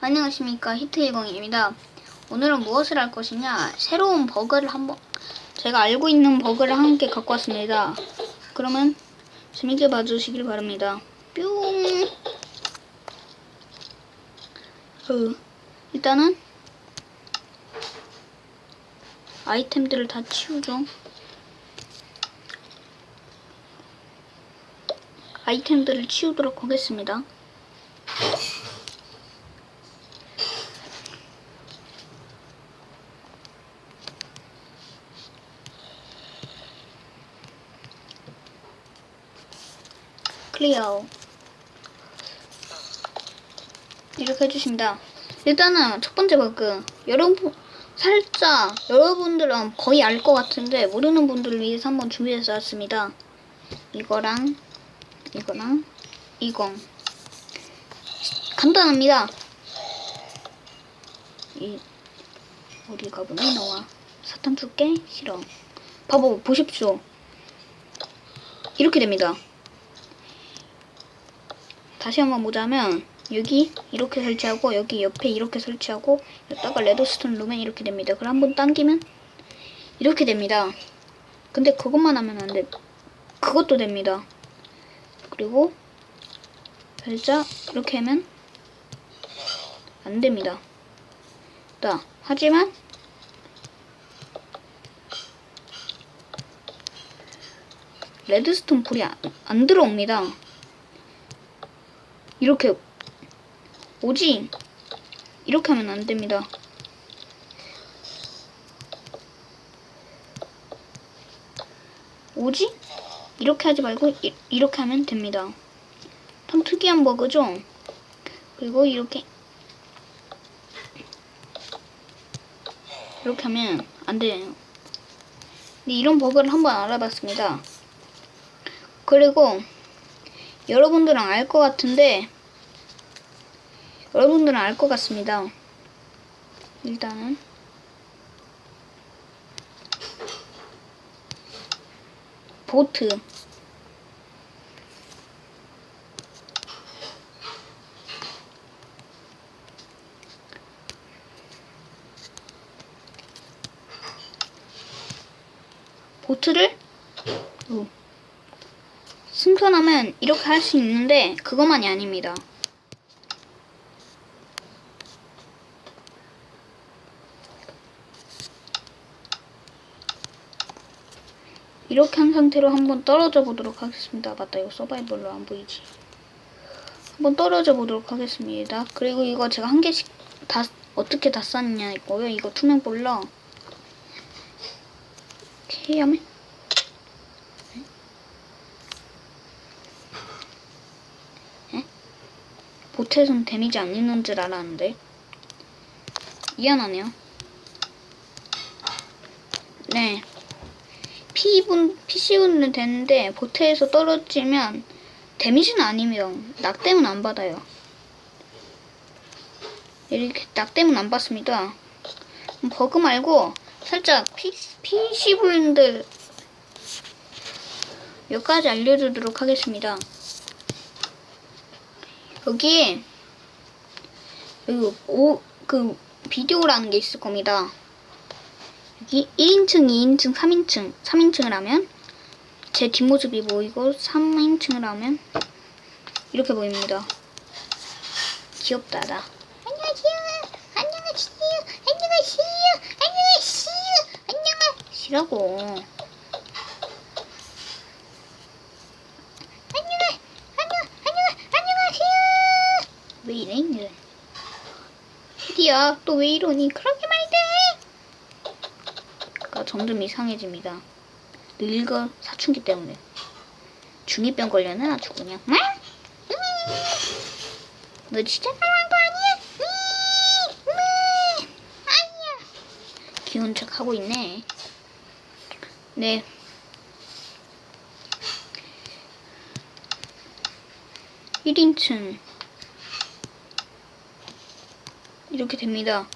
안녕하십니까 히트10입니다. 오늘은 무엇을 할 것이냐 새로운 버그를 한번 제가 알고 있는 버그를 함께 갖고 왔습니다. 그러면 재밌게 봐주시길 바랍니다. 뿅 어, 일단은 아이템들을 다 치우죠. 아이템들을 치우도록 하겠습니다. 클리어 이렇게 해주십니다. 일단은 첫 번째 버그 여러분 살짝 여러분들은 거의 알 것 같은데 모르는 분들을 위해서 한번 준비해서 왔습니다. 이거랑 이거랑 이거 간단합니다. 이 어디 가보니 너와 사탕 줄게 싫어. 봐봐 보십시오. 이렇게 됩니다. 다시 한번 보자면 여기 이렇게 설치하고 여기 옆에 이렇게 설치하고 여기다가 레드스톤 룸에 이렇게 됩니다. 그럼 한번 당기면 이렇게 됩니다. 근데 그것만 하면 안 돼. 그것도 됩니다. 그리고 살짝 이렇게 하면 안 됩니다. 자, 하지만 레드스톤 불이 안, 안 들어옵니다. 이렇게 오지 이렇게 하면 안 됩니다. 오지 이렇게 하지 말고 이, 이렇게 하면 됩니다. 참 특이한 버그죠. 그리고 이렇게 이렇게 하면 안 돼요. 근데 이런 버그를 한번 알아봤습니다. 그리고 여러분들은 알 것 같은데 여러분들은 알 것 같습니다. 일단은. 보트. 보트를? 어, 승선하면 이렇게 할 수 있는데 그것만이 아닙니다. 이렇게 한 상태로 한번 떨어져 보도록 하겠습니다. 맞다 이거 서바이벌로 안 보이지. 한번 떨어져 보도록 하겠습니다. 그리고 이거 제가 한 개씩 다 어떻게 다 쌌냐 이거요. 이거 투명 볼러. 오케이 하면 보트에선 데미지 안 있는 줄 알았는데 미안하네요. 네. P분, PC분은 되는데 보트에서 떨어지면 데미지는 아니며 낙댐은 안 받아요. 이렇게 낙댐은 안 받습니다. 버그 말고 살짝 PC분들 몇 가지 알려주도록 하겠습니다. 여기 오, 그 비디오라는 게 있을 겁니다. 여기 1인칭, 2인칭, 3인칭, 3인칭을 하면 제 뒷모습이 보이고 3인칭을 하면 이렇게 보입니다. 귀엽다 나. 안녕하세요. 안녕하세요. 안녕하세요. 안녕하세요. 안녕하시라고. 안녕, 안녕, 안녕, 안녕하세요. 왜 이래, 이래. 피디야, 또왜 이러니? 그러게 말돼. 가 점점 이상해집니다. 늙어 사춘기 때문에. 중이병 걸려는 아주 그냥. 응? 응? 너 진짜 잘한 거 아니야? 응? 응? 아니야. 귀여운 척 하고 있네. 네. 일인칭 이렇게 됩니다.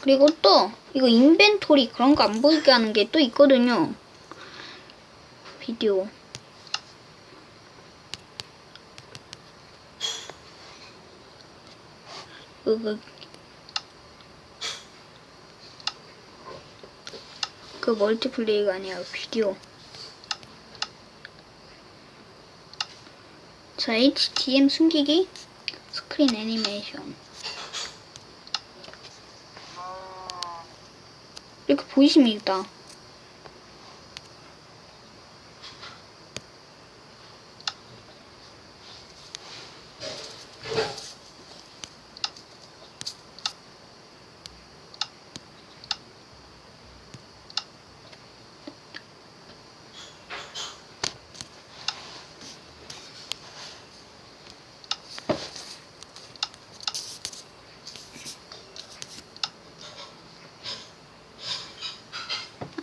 그리고 또 이거 인벤토리 그런 거 안 보이게 하는 게 또 있거든요. 비디오. 그, 그 멀티플레이가 아니야 비디오 자 HDM 숨기기 스크린 애니메이션 이렇게 보이십니까?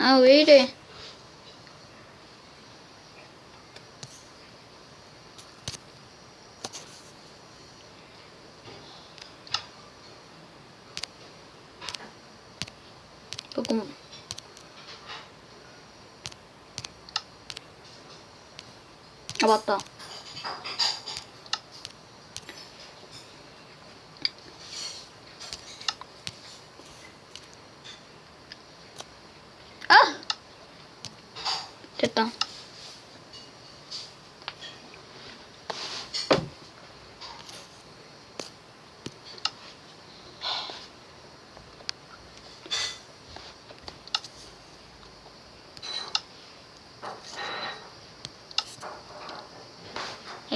아 왜 이래? 조금. 아 맞다 아 됐다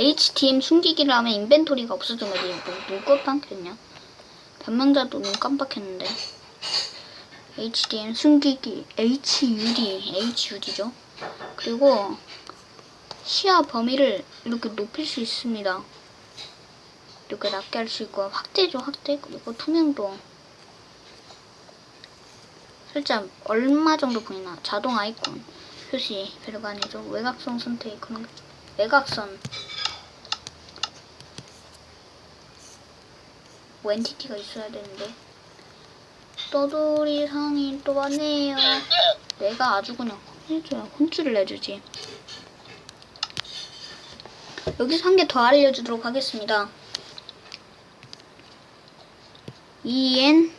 HTM 숨기기를 하면 인벤토리가 없어진 거지. 뭐, 눈 깜빡했냐? 변망자도 눈 깜빡했는데. HDM 숨기기, HUD, HUD죠. 그리고 시야 범위를 이렇게 높일 수 있습니다. 이렇게 낮게 할 수 있고, 확대죠, 확대. 그리고 투명도. 살짝 얼마 정도 보이나? 자동 아이콘 표시 아니죠. 외곽선 선택 그런 게- 외곽선 뭐 엔티티가 있어야 되는데. 떠돌이 상이 또 왔네요. 내가 아주 그냥 해줘야 혼쭐을 내주지. 여기서 한 개 더 알려주도록 하겠습니다. EN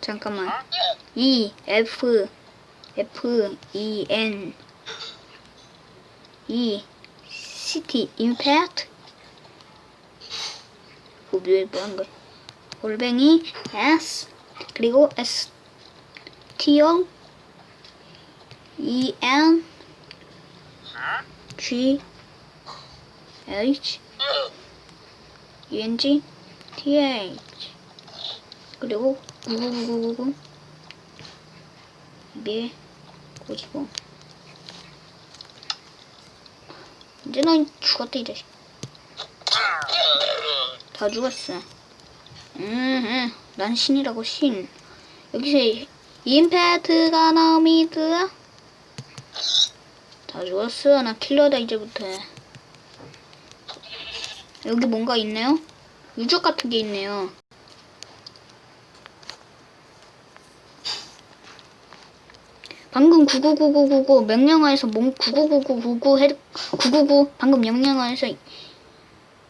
잠깐만. E F F E N E City Impact 구비에 뭐한 거야? 골뱅이 S 그리고 S T O E N G H E N G T H. 그리고 99999 2 55 이제 넌 죽었다 이 자식 다 죽었어. 음, 난 신이라고 신. 여기서 임팩트가 나옵니다. 다 죽었어. 나 킬러다 이제부터. 여기 뭔가 있네요? 유적 같은 게 있네요. 방금 999999 명령어에서 뭔999999 해, 999 방금 명령어에서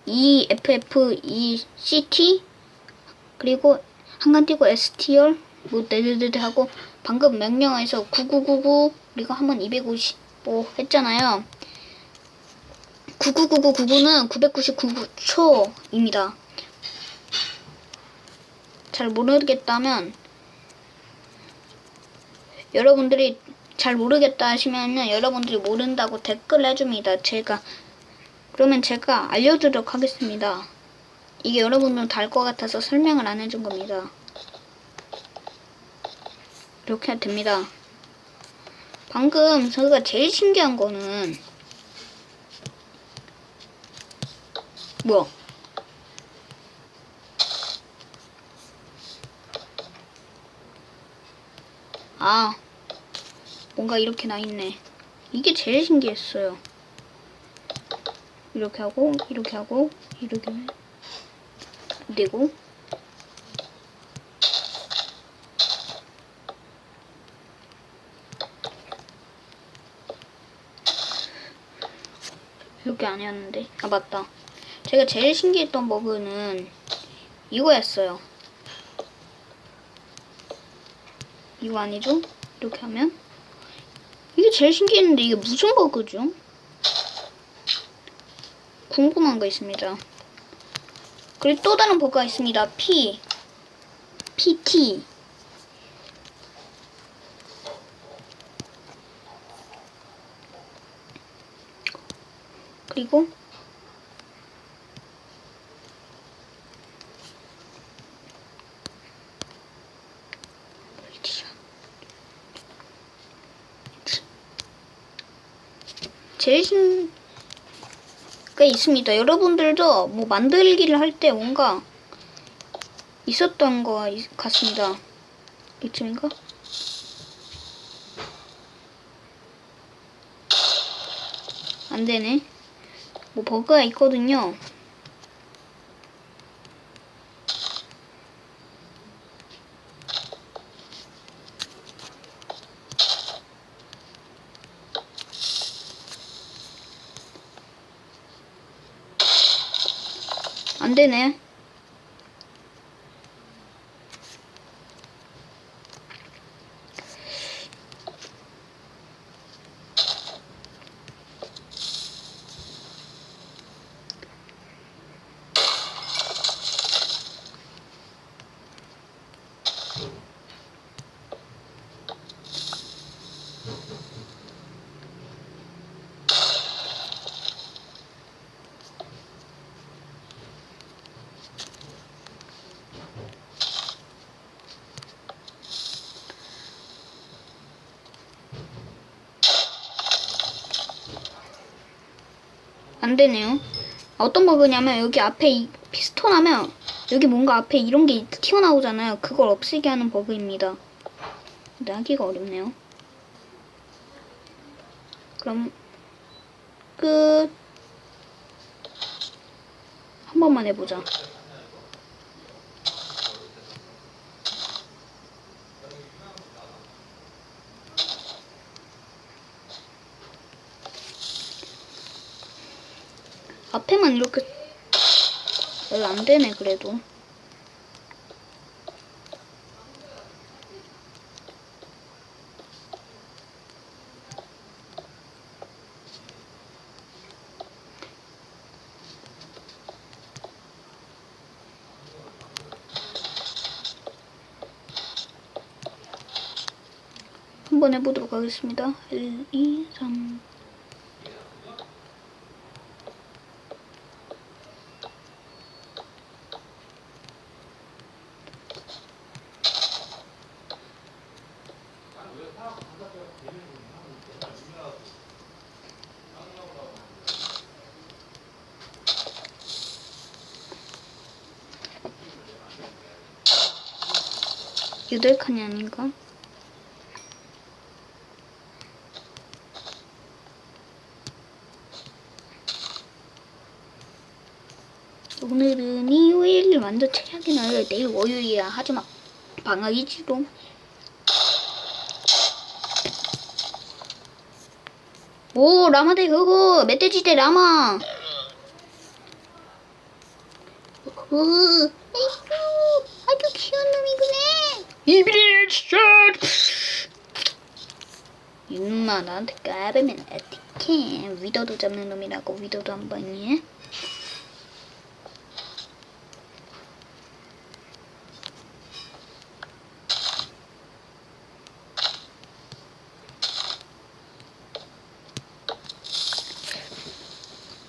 E F E C T 그리고 한칸 띄고 S T R 뭐 네네네 하고 방금 명령어에서 9999 그리고 한번 255 했잖아요. 999999는 999초입니다. 잘 모르겠다면 여러분들이 잘 모르겠다 하시면요 여러분들이 모른다고 댓글 해줍니다. 제가 그러면 제가 알려드리도록 하겠습니다. 이게 여러분들 다알 것 같아서 설명을 안 해준 겁니다. 이렇게 됩니다. 방금 저희가 제일 신기한 거는 뭐야? 아, 뭔가 이렇게 나 있네. 이게 제일 신기했어요. 이렇게 하고, 이렇게 하고, 이렇게 되고, 이렇게 아니었는데. 아, 맞다. 제가 제일 신기했던 버그는 이거였어요. 이거 아니죠? 이렇게 하면 이게 제일 신기했는데 이게 무슨 버그죠? 궁금한 거 있습니다. 그리고 또 다른 버그가 있습니다. P, PT. 그리고 제일 신... 가 있습니다. 여러분들도 뭐 만들기를 할 때 뭔가 있었던 거 있- 같습니다. 이쯤인가? 안 되네. 뭐 버그가 있거든요. 안되 안 되네요. 어떤 버그냐면 여기 앞에 이 피스톤 하면 여기 뭔가 앞에 이런 게 튀어나오잖아요. 그걸 없애게 하는 버그입니다. 근데 하기가 어렵네요. 그럼 끝. 한 번만 해보자. 앞에만 이렇게 어, 안 되네 그래도 한번 해보도록 하겠습니다. 1, 2, 3 여덟 칸이 아닌가? 오늘은 일요일 완전 최악의 날 내일 월요일이야. 하지마. 방학이지롱. 오 라마 대 그거. 멧돼지 대 라마. 오 이구나 이비리 진짜 이놈아 나한테 까르면 어떡해 위더도 잡는 놈이라고 위더도 한 번이야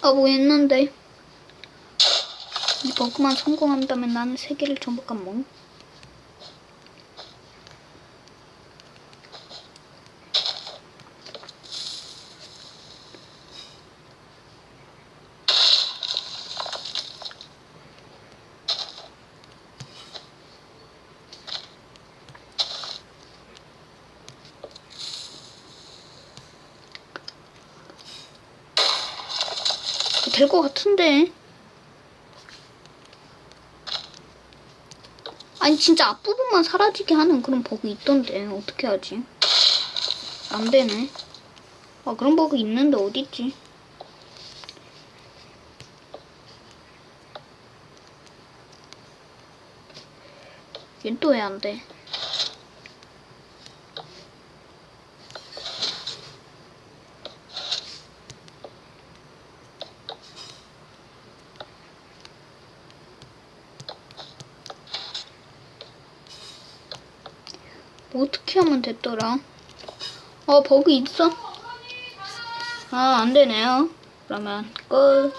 아, 뭐 했는데. 이 버그만 성공한다면 나는 세계를 전부 까먹. 될 것 같은데. 아니 진짜 앞부분만 사라지게 하는 그런 버그 있던데 어떻게 하지? 안 되네. 아 그런 버그 있는데 어딨지? 얘 또 왜 안 돼? 하면 됐더라? 어, 버그 있어? 아, 안 되네요. 그러면 끝.